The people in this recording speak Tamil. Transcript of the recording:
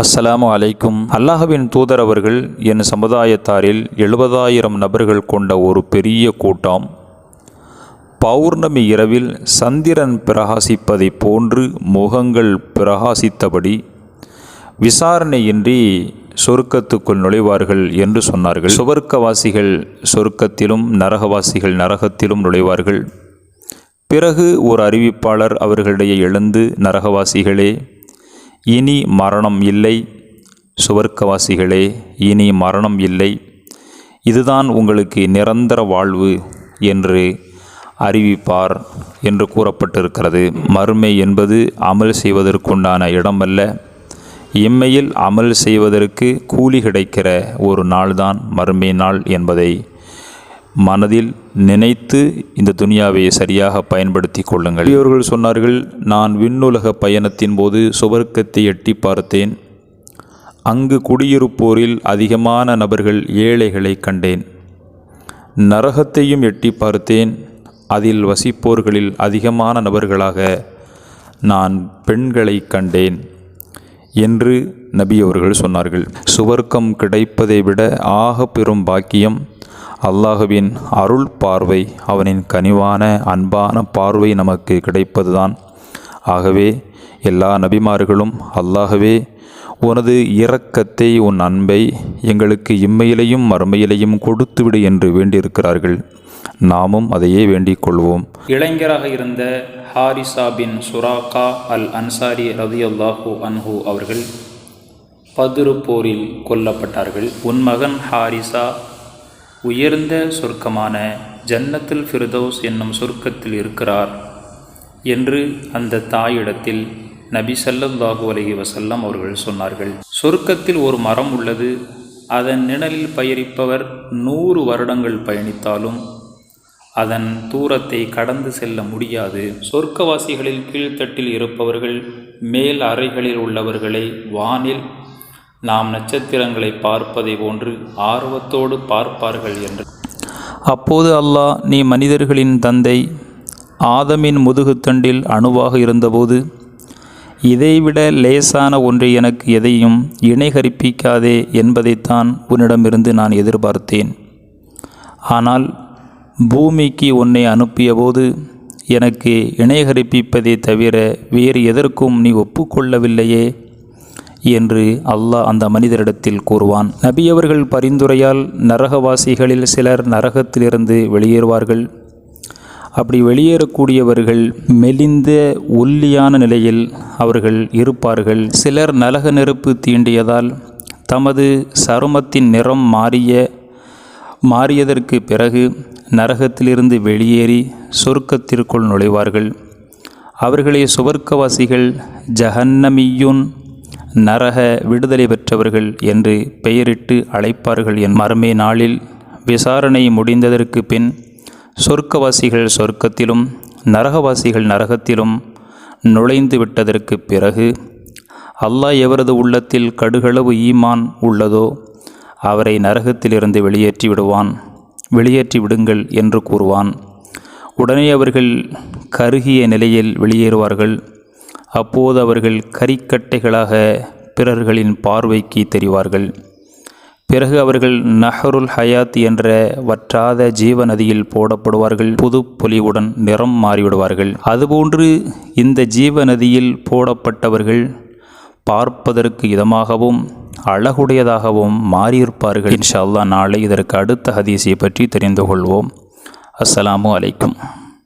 அஸ்ஸலாமு அலைக்கும். அல்லாஹவின் தூதர் அவர்கள் என் சமுதாயத்தாரில் எழுபதாயிரம் நபர்கள் கொண்ட ஒரு பெரிய கூட்டம். பௌர்ணமி இரவில் சந்திரன் பிரகாசிப்பதைப் போன்று முகங்கள் பிரகாசித்தபடி விசாரணையின்றி சொர்க்கத்துக்குள் நுழைவார்கள் என்று சொன்னார்கள். சுவர்க்கவாசிகள் சொர்க்கத்திலும் நரகவாசிகள் நரகத்திலும் நுழைவார்கள். பிறகு ஒரு அறிவிப்பாளர் அவர்களிடையே எழுந்து நரகவாசிகளே இனி மரணம் இல்லை. சுவர்க்கவாசிகளே இனி மரணம் இல்லை. இதுதான் உங்களுக்கு நிரந்தர வாழ்வு என்று அறிவிப்பார் என்று கூறப்பட்டிருக்கிறது. மறுமை என்பது அமல் செய்வதற்குண்டான இடமல்ல. இம்மையில் அமல் செய்வதற்கு கூலி கிடைக்கிற ஒரு நாள்தான் மறுமை நாள் என்பதை மனதில் நினைத்து இந்த துனியாவை சரியாக பயன்படுத்தி கொள்ளுங்கள். இவர்கள் சொன்னார்கள் நான் விண்ணுலக பயணத்தின் போது சுவர்க்கத்தை எட்டி பார்த்தேன். அங்கு குடியிருப்போரில் அதிகமான நபர்கள் ஏழைகளை கண்டேன். நரகத்தையும் எட்டி பார்த்தேன். அதில் வசிப்போர்களில் அதிகமான நபர்களாக நான் பெண்களை கண்டேன் என்று நபி அவர்கள் சொன்னார்கள். சுவர்க்கம் கிடைப்பதை விட ஆக பெரும் பாக்கியம் அல்லாஹுவின் அருள் பார்வை அவனின் கனிவான அன்பான பார்வை நமக்கு கிடைப்பதுதான். ஆகவே எல்லா நபிமார்களும் அல்லாகவே உனது இரக்கத்தை உன் அன்பை எங்களுக்கு இம்மையிலையும் மறுமையிலையும் கொடுத்துவிடு என்று வேண்டியிருக்கிறார்கள். நாமும் அதையே வேண்டிக் கொள்வோம். இளைஞராக இருந்த ஹாரிசா பின் சுராகா அல் அன்சாரி ரதியுல்லாஹு அன்ஹு அவர்கள் பதுரு போரில் கொல்லப்பட்டார்கள். உன் மகன் ஹாரிசா உயர்ந்த சொர்க்கமான ஜன்னத்துல் ஃபிர்தௌஸ் என்னும் சொர்க்கத்தில் இருக்கிறார் என்று அந்த தாயிடத்தில் நபி ஸல்லல்லாஹு அலைஹி வசல்லம் அவர்கள் சொன்னார்கள். சொர்க்கத்தில் ஒரு மரம் உள்ளது. அதன் நிழலில் பயிரிப்பவர் நூறு வருடங்கள் பயணித்தாலும் அதன் தூரத்தை கடந்து செல்ல முடியாது. சொர்க்கவாசிகளில் கீழ்த்தட்டில் இருப்பவர்கள் மேல் அறைகளில் உள்ளவர்களை வானில் நாம் நட்சத்திரங்களை பார்ப்பதை போன்று ஆர்வத்தோடு பார்ப்பார்கள் என்று. அப்போது அல்லாஹ் நீ மனிதர்களின் தந்தை ஆதமின் முதுகுத்தண்டில் அணுவாக இருந்தபோது இதைவிட லேசான ஒன்று எனக்கு எதையும் இணைகரிப்பிக்காதே என்பதைத்தான் உன்னிடமிருந்து நான் எதிர்பார்த்தேன். ஆனால் பூமிக்கு உன்னை அனுப்பியபோது எனக்கு இணைகரிப்பிப்பதை தவிர வேறு எதற்கும் நீ ஒப்புக்கொள்ளவில்லையே. என்று அல்லாஹ் அந்த மனிதரிடத்தில் கூறுவான். நபியவர்கள் பரிந்துரையால் நரகவாசிகளில் சிலர் நரகத்திலிருந்து வெளியேறுவார்கள். அப்படி வெளியேறக்கூடியவர்கள் மெலிந்த ஒல்லியான நிலையில் அவர்கள் இருப்பார்கள். சிலர் நரக நெருப்பு தீண்டியதால் தமது சருமத்தின் நிறம் மாறிய மாறியதற்கு பிறகு நரகத்திலிருந்து வெளியேறி சொர்க்கத்திற்குள் நுழைவார்கள். அவர்களே சுவர்க்கவாசிகள் ஜஹன்னமியுன் நரக விடுதலை பெற்றவர்கள் என்று பெயரிட்டு அழைப்பார்கள் என் மறுமை நாளில் விசாரணை முடிந்ததற்கு பின் சொர்க்கவாசிகள் சொர்க்கத்திலும் நரகவாசிகள் நரகத்திலும் நுழைந்து விட்டதற்கு பிறகு அல்லாஹ் எவரது உள்ளத்தில் கடுகளவு ஈமான் உள்ளதோ அவரை நரகத்திலிருந்து வெளியேற்றி விடுவான். வெளியேற்றி விடுங்கள் என்று கூறுவான். உடனே அவர்கள் கருகிய நிலையில் வெளியேறுவார்கள். அப்போது அவர்கள் கரிக்கட்டைகளாக பிறர்களின் பார்வைக்கு தெரிவார்கள். பிறகு அவர்கள் நஹருல் ஹயாத் என்ற வற்றாத ஜீவ நதியில் போடப்படுவார்கள். புது பொலிவுடன் நிறம் மாறிவிடுவார்கள். அதுபோன்று இந்த ஜீவ நதியில் போடப்பட்டவர்கள் பார்ப்பதற்கு இதமாகவும் அழகுடையதாகவும் மாறியிருப்பார்கள். இன்ஷா நாளை இதற்கு அடுத்த ஹதீஸை பற்றி தெரிந்து கொள்வோம். அஸ்ஸலாமு அலைக்கும்.